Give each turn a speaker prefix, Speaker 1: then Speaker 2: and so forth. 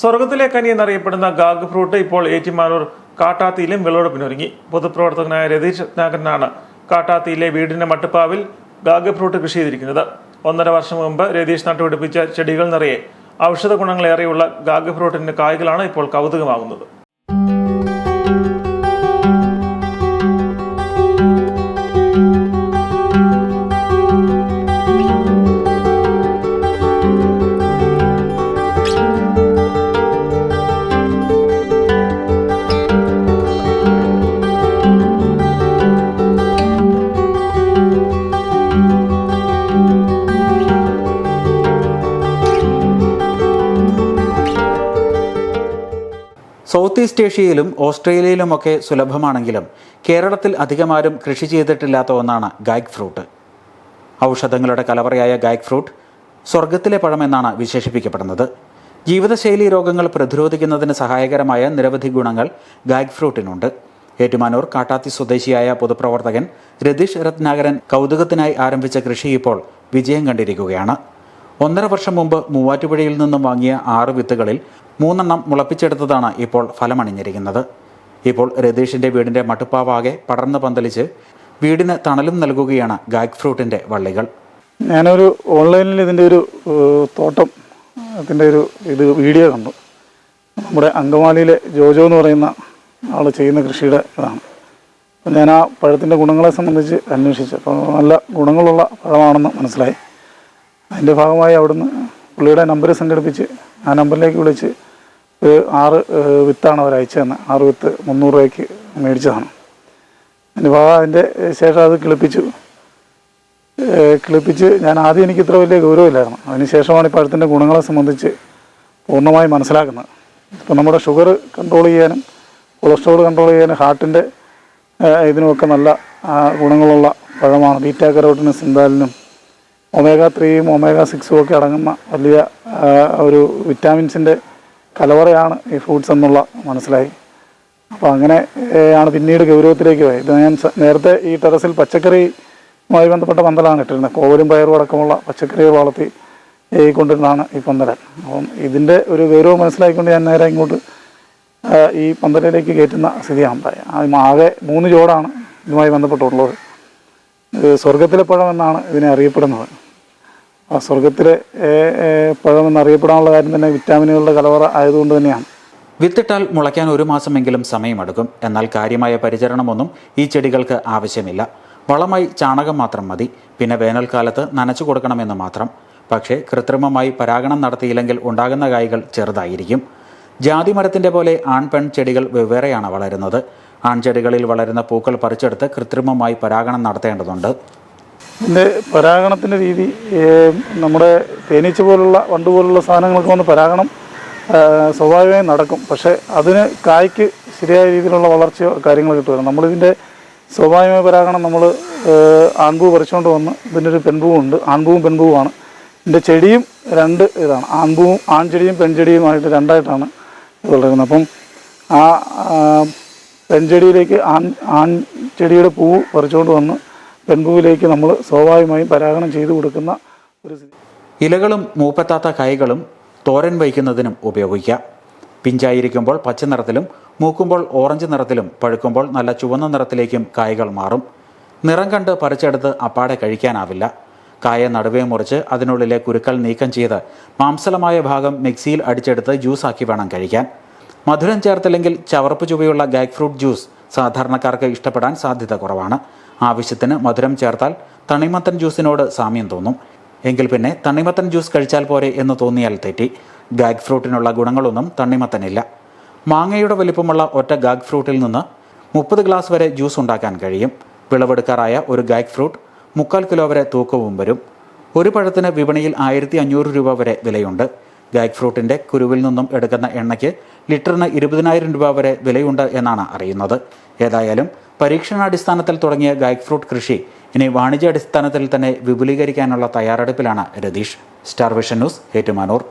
Speaker 1: സ്വർഗത്തിലെ കനി എന്നറിയപ്പെടുന്ന gag fruit ഇപ്പോൾ ഏറ്റുമാനൂർ കാട്ടാത്തിയിലും വിളവെടുപ്പിനൊരുങ്ങി പൊതുപ്രവർത്തകനായ രതീഷ് രത്നാകരനാണ് കാട്ടാത്തിയിലെ വീടിന്റെ മട്ടുപ്പാവിൽ ഗാഗ് ഫ്രൂട്ട് കൃഷി ചെയ്തിരിക്കുന്നത്. ഒന്നര വർഷം മുമ്പ് രതീഷ് നട്ടുപിടിപ്പിച്ച ചെടികൾ നിറയെ ഔഷധ ഗുണങ്ങളേറെയുള്ള ഗാഗ് ഫ്രൂട്ടിന്റെ കായ്കളാണ് ഇപ്പോൾ കൗതുകമാകുന്നത്.
Speaker 2: സൗത്ത് ഈസ്റ്റ് ഏഷ്യയിലും ഓസ്ട്രേലിയയിലുമൊക്കെ സുലഭമാണെങ്കിലും കേരളത്തിൽ അധികമാരും കൃഷി ചെയ്തിട്ടില്ലാത്ത ഒന്നാണ് ഗായ്ക് ഫ്രൂട്ട്. ഔഷധങ്ങളുടെ കലവറയായ ഗായ്ക് ഫ്രൂട്ട് സ്വർഗത്തിലെ പഴമെന്നാണ് വിശേഷിപ്പിക്കപ്പെടുന്നത്. ജീവിതശൈലി രോഗങ്ങൾ പ്രതിരോധിക്കുന്നതിന് സഹായകരമായ നിരവധി ഗുണങ്ങൾ ഗായ്ക് ഫ്രൂട്ടിനുണ്ട്. ഏറ്റുമാനൂർ കാട്ടാത്തി സ്വദേശിയായ പൊതുപ്രവർത്തകൻ രതീഷ് രത്നാകരൻ കൗതുകത്തിനായി ആരംഭിച്ച കൃഷി ഇപ്പോൾ വിജയം കണ്ടിരിക്കുകയാണ്. ഒന്നര വർഷം മുമ്പ് മൂവാറ്റുപുഴയിൽ നിന്നും വാങ്ങിയ ആറ് വിത്തുകളിൽ മൂന്നെണ്ണം മുളപ്പിച്ചെടുത്തതാണ് ഇപ്പോൾ ഫലമണിഞ്ഞിരിക്കുന്നത്. ഇപ്പോൾ രതീഷിന്റെ വീടിന്റെ മട്ടുപ്പാവാകെ പടർന്നു പന്തലിച്ച് വീടിന് തണലും നൽകുകയാണ് ഗാഗ് ഫ്രൂട്ടിന്റെ വള്ളികൾ.
Speaker 3: ഞാനൊരു ഓൺലൈനിൽ ഇതിന്റെ ഒരു തോട്ടം അതിന്റെ ഒരു ഇത് വീഡിയോ കണ്ടു. നമ്മുടെ അങ്കമാലിയിലെ ജോജോ എന്ന് പറയുന്ന ആൾ ചെയ്യുന്ന കൃഷിയുടെ ഇതാണ്. അപ്പം ഞാൻ ആ പഴത്തിന്റെ ഗുണങ്ങളെ സംബന്ധിച്ച് അന്വേഷിച്ചു. അപ്പോൾ നല്ല ഗുണങ്ങളുള്ള പഴമാണെന്ന് മനസ്സിലായി. അതിന്റെ ഭാഗമായി അവിടുന്ന് പുള്ളിയുടെ നമ്പർ സംഘടിപ്പിച്ച് ആ നമ്പറിലേക്ക് വിളിച്ച് ഒരു ആറ് വിത്താണ് അവർ അയച്ചു തന്നെ ആറ് വിത്ത് മുന്നൂറ് രൂപയ്ക്ക് മേടിച്ചതാണ്. ഭാഗം അതിന്റെ ശേഷം അത് കിളിപ്പിച്ചു. കിളിപ്പിച്ച് ഞാൻ ആദ്യം എനിക്ക് ഇത്ര വലിയ ഗൗരവമില്ലായിരുന്നു. അതിനുശേഷമാണ് ഈ പഴത്തിന്റെ ഗുണങ്ങളെ സംബന്ധിച്ച് പൂർണമായി മനസ്സിലാക്കുന്നത്. ഇപ്പം നമ്മുടെ ഷുഗർ കൺട്രോൾ ചെയ്യാനും കൊളസ്ട്രോൾ കൺട്രോൾ ചെയ്യാനും ഹാർട്ടിന്റെ ഇതിനുമൊക്കെ നല്ല ഗുണങ്ങളുള്ള പഴമാണ്. ബീറ്റാ കരോട്ടിനും സിന്താലിനും ഒമേഗ ത്രീയും ഒമേഗ സിക്സും ഒക്കെ അടങ്ങുന്ന വലിയ ഒരു വിറ്റാമിൻസിന്റെ കലവറയാണ് ഈ ഫ്രൂട്ട്സ് എന്നുള്ള മനസ്സിലായി. അപ്പോൾ അങ്ങനെ ആണ് പിന്നീട് ഗൗരവത്തിലേക്ക് പോയത്. ഞാൻ നേരത്തെ ഈ ടെറസിൽ പച്ചക്കറിയുമായി ബന്ധപ്പെട്ട പന്തലാണ് ഇട്ടിരുന്നത്. കോവലും പയറും അടക്കമുള്ള പച്ചക്കറികൾ വളർത്തി കൊണ്ടിരുന്നതാണ് ഈ പന്തലൻ അപ്പം ഇതിന്റെ ഒരു ഗൗരവം മനസ്സിലാക്കിക്കൊണ്ട് ഞാൻ നേരെ ഇങ്ങോട്ട് ഈ പന്തലിലേക്ക് കയറ്റുന്ന സ്ഥിതിയാണ്. ഉണ്ടായത് ആകെ മൂന്ന് ജോഡാണ് ഇതുമായി ബന്ധപ്പെട്ടുള്ളത്. സ്വർഗത്തിലെ പഴം എന്നാണ് ഇതിനെ അറിയപ്പെടുന്നത്. ആ സ്വർഗത്തിലെ പഴമെന്ന് അറിയപ്പെടാനുള്ള കാര്യം തന്നെ വിറ്റാമിനുകളുടെ കലവറ ആയതുകൊണ്ട് തന്നെയാണ്.
Speaker 2: വിത്തിട്ടാൽ മുളയ്ക്കാൻ ഒരു മാസമെങ്കിലും സമയമെടുക്കും. എന്നാൽ കാര്യമായ പരിചരണമൊന്നും ഈ ചെടികൾക്ക് ആവശ്യമില്ല. വളമായി ചാണകം മാത്രം മതി. പിന്നെ വേനൽക്കാലത്ത് നനച്ചു കൊടുക്കണമെന്ന് മാത്രം. പക്ഷേ കൃത്രിമമായി പരാഗണം നടത്തിയില്ലെങ്കിൽ ഉണ്ടാകുന്ന കായ്കൾ ചെറുതായിരിക്കും. ജാതി മരത്തിന്റെ പോലെ ആൺ പെൺ ചെടികൾ വെവ്വേറെയാണ് വളരുന്നത്. ആൺചെടികളിൽ വളരുന്ന പൂക്കൾ പറിച്ചെടുത്ത് കൃത്രിമമായി പരാഗണം നടത്തേണ്ടതുണ്ട്.
Speaker 3: ഇതിന്റെ പരാഗണത്തിന്റെ രീതി നമ്മുടെ തേനീച്ച പോലുള്ള വണ്ട് പോലുള്ള സാധനങ്ങൾക്ക് വന്ന് പരാഗണം സ്വാഭാവികമായും നടക്കും. പക്ഷേ അതിന് കായ്ക്ക് ശരിയായ രീതിയിലുള്ള വളർച്ചയോ കാര്യങ്ങളോ കിട്ടുമല്ലോ നമ്മളിതിന്റെ സ്വാഭാവികമായ പരാഗണം നമ്മൾ ആൺപൂ പറിച്ചുകൊണ്ട് വന്ന് ഇതിന്റെ ഒരു പെൺപൂവും ഉണ്ട്. ആൺപൂവും പെൺപൂവുമാണ്. ഇതിന്റെ ചെടിയും രണ്ട് ഇതാണ്. ആൺപൂവും ആൺചെടിയും പെൺചെടിയുമായിട്ട് രണ്ടായിട്ടാണ് വളരുന്നത്. അപ്പം ആ, പെൺചെടിയിലേക്ക് ആൺ ആൺ ചെടിയുടെ പൂവ് പറിച്ചുകൊണ്ട് വന്ന് പെൺപൂവിലേക്ക് നമ്മൾ സ്വാഭാവികമായും പരാഗണം ചെയ്തു കൊടുക്കുന്ന ഒരു
Speaker 2: ഇലകളും മൂപ്പത്താത്ത കായ്കളും തോരൻ വയ്ക്കുന്നതിനും ഉപയോഗിക്കാം. പിഞ്ചായിരിക്കുമ്പോൾ പച്ച നിറത്തിലും മൂക്കുമ്പോൾ ഓറഞ്ച് നിറത്തിലും പഴുക്കുമ്പോൾ നല്ല ചുവന്ന നിറത്തിലേക്കും കായകൾ മാറും. നിറം കണ്ട് പറിച്ചെടുത്ത് അപ്പാടെ കഴിക്കാനാവില്ല. കായ നടുവേ മുറിച്ച് അതിനുള്ളിലെ കുരുക്കൾ നീക്കം ചെയ്ത് മാംസലമായ ഭാഗം മിക്സിയിൽ അടിച്ചെടുത്ത് ജ്യൂസാക്കി വേണം കഴിക്കാൻ. മധുരം ചേർത്തില്ലെങ്കിൽ ചവർപ്പ് ചുവയുള്ള ഗാഗ് ഫ്രൂട്ട് ജ്യൂസ് സാധാരണക്കാർക്ക് ഇഷ്ടപ്പെടാൻ സാധ്യത കുറവാണ്. ആവശ്യത്തിന് മധുരം ചേർത്താൽ തണിമത്തൻ ജ്യൂസിനോട് സാമ്യം തോന്നും. എങ്കിൽ പിന്നെ തണ്ണിമത്തൻ ജ്യൂസ് കഴിച്ചാൽ പോരെ എന്ന് തോന്നിയാൽ തെറ്റി. ഗാഗ് ഫ്രൂട്ടിനുള്ള ഗുണങ്ങളൊന്നും തണ്ണിമത്തനില്ല. മാങ്ങയുടെ വലിപ്പമുള്ള ഒറ്റ ഗാഗ് ഫ്രൂട്ടിൽ നിന്ന് മുപ്പത് ഗ്ലാസ് വരെ ജ്യൂസ് ഉണ്ടാക്കാൻ കഴിയും. വിളവെടുക്കാറായ ഒരു ഗാഗ് ഫ്രൂട്ട് മുക്കാൽ കിലോ വരെ തൂക്കവും വരും. ഒരു പഴത്തിന് വിപണിയിൽ ആയിരത്തി അഞ്ഞൂറ് രൂപ വരെ വിലയുണ്ട്. ഗാഗ് ഫ്രൂട്ടിന്റെ കുരുവിൽ നിന്നും എടുക്കുന്ന എണ്ണയ്ക്ക് ലിറ്ററിന് ഇരുപതിനായിരം രൂപ വരെ വിലയുണ്ട് എന്നാണ് അറിയുന്നത്. ഏതായാലും പരീക്ഷണാടിസ്ഥാനത്തിൽ തുടങ്ങിയ ഗാഗ് ഫ്രൂട്ട് കൃഷി ഇനി വാണിജ്യാടിസ്ഥാനത്തിൽ തന്നെ വിപുലീകരിക്കാനുള്ള തയ്യാറെടുപ്പിലാണ് Ratheesh. Star Vision News Ettumanoor.